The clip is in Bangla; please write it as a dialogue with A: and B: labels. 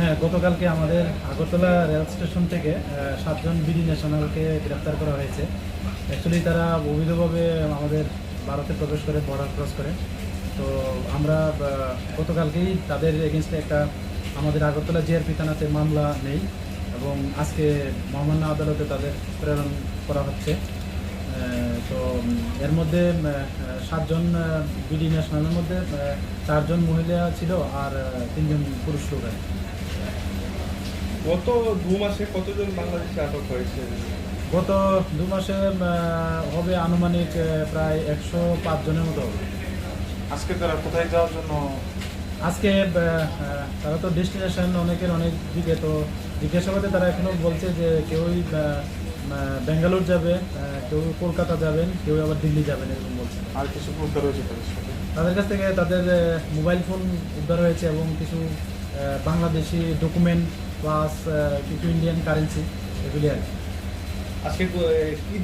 A: হ্যাঁ গতকালকে আমাদের আগরতলা রেল স্টেশন থেকে সাতজন বিডি ন্যাশনালকে গ্রেপ্তার করা হয়েছে। অ্যাকচুয়ালি তারা অবৈধভাবে আমাদের ভারতে প্রবেশ করে বর্ডার ক্রস করে। তো আমরা গতকালকেই তাদের এগেনস্টে একটা আমাদের আগরতলা জিআরপি থানাতে মামলা নেই এবং আজকে মহামান্য আদালতে তাদের প্রেরণ করা হচ্ছে। তো এর মধ্যে সাতজন বিডি ন্যাশনালের মধ্যে চারজন মহিলা ছিল আর তিনজন পুরুষ লোক
B: গত দু মাসে কতজন বাংলাদেশে আটক হয়েছে?
A: গত দু মাসে হবে আনুমানিক প্রায় একশো পাঁচ জনের মতো হবে।
B: আজকে তারা কোথায় যাওয়ার জন্য?
A: আজকে তারা তো ডেস্টিনেশন অনেকের অনেক দিকে তো জিজ্ঞাসাবাদে তারা এখনও বলছে যে কেউই ব্যাঙ্গালোর যাবে কেউ কলকাতা যাবেন কেউ আবার দিল্লি যাবেন এরকম বলছে।
B: আর কিছু উদ্ধার হয়েছে তাদের
A: কাছ থেকে তাদের মোবাইল ফোন উদ্ধার হয়েছে এবং কিছু বাংলাদেশি ডকুমেন্ট প্লাস কিছু ইন্ডিয়ান কারেন্সি এগুলি আর কি।
B: আজকে কি